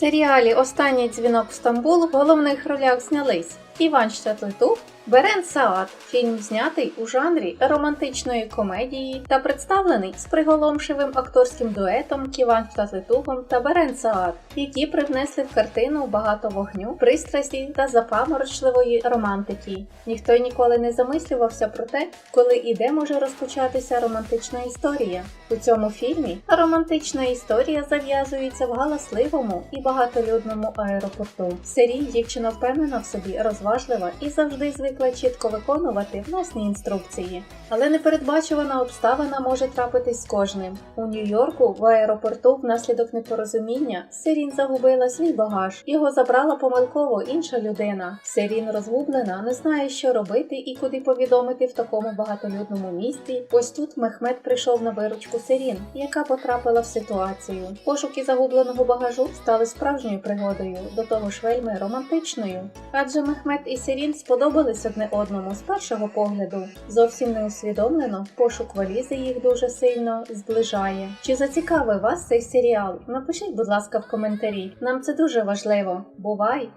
серіалі Останній дзвінок в Стамбул в головних ролях знялись Іван Щатлитух, Берен Саат. Фільм знятий у жанрі романтичної комедії та представлений з приголомшивим акторським дуетом Ківан Щатлитугом та Берен Саат, які привнесли в картину багато вогню, пристрасті та запаморочливої романтики. Ніхто ніколи не замислювався про те, коли і де може розпочатися романтична історія. У цьому фільмі романтична історія зав'язується в галасливому і багатолюдному аеропорту. В серії дівчина впевнена в собі, розважлива і завжди звикла чітко виконувати власні інструкції. Але непередбачувана обставина може трапитись кожним. У Нью-Йорку в аеропорту внаслідок непорозуміння Сирін загубила свій багаж. Його забрала помилково інша людина. Сирін розгублена, не знає, що робити і куди повідомити в такому багатолюдному місті. Ось тут Мехмед прийшов на виручку Сирін, яка потрапила в ситуацію. Пошуки загубленого багажу стали справжньою пригодою, до того ж вельми романтичною. Адже Мехмед і Сирін сподобались одне одному з першого погляду. Зовсім не усвідомлено, пошук валізи їх дуже сильно зближає. Чи зацікавив вас цей серіал? Напишіть, будь ласка, в коментарі. Нам це дуже важливо. Бувай!